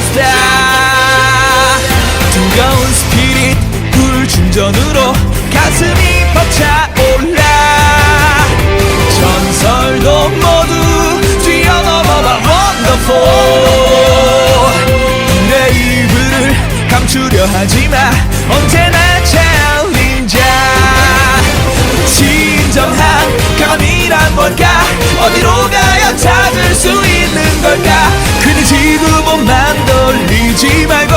멈췄다. 뜨거운 스피릿 불충전으로 가슴이 벅차올라. 전설도 모두 뛰어넘어 봐 wonderful. 내 이불을 감추려 하지마 언제나 돌리지 말고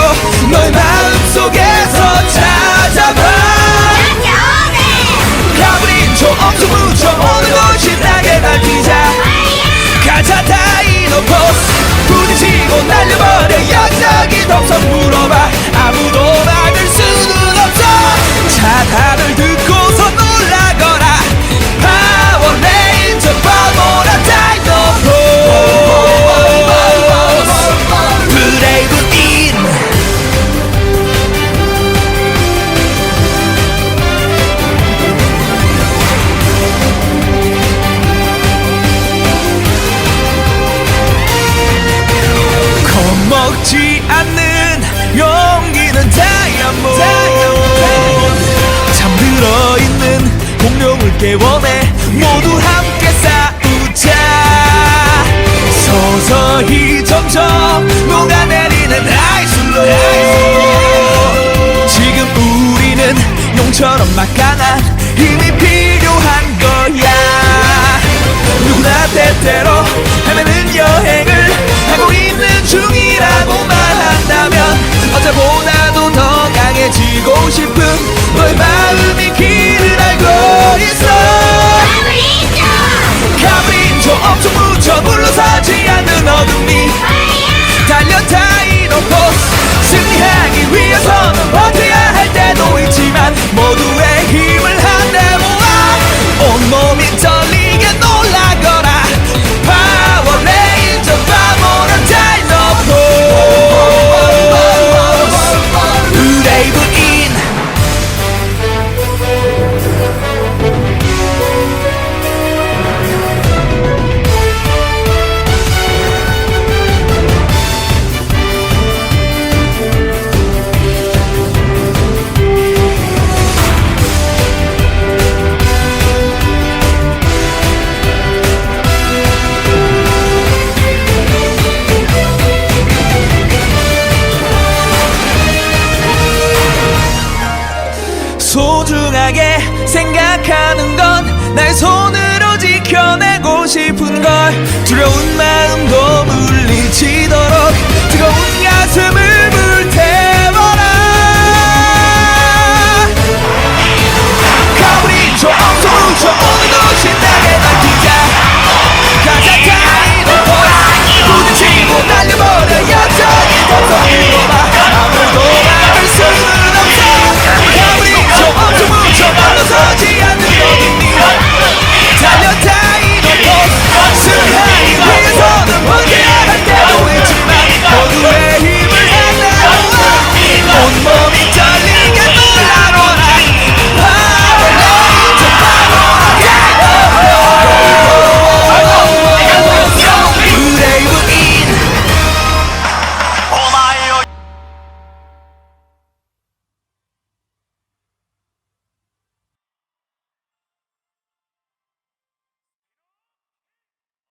겁먹지 않는 용기는 다이아몬드 잠들어 있는 공룡을 깨워내 모두 함께 싸우자. 서서히 점점 녹아내리는 아이슬로. 지금 우리는 용처럼 막강한 힘이 필요한 거야. 누구나 때때로 헤매는 여행 싶은 너 소중하게 생각하는 건 날 손으로 지켜내고 싶은 걸. 두려운 말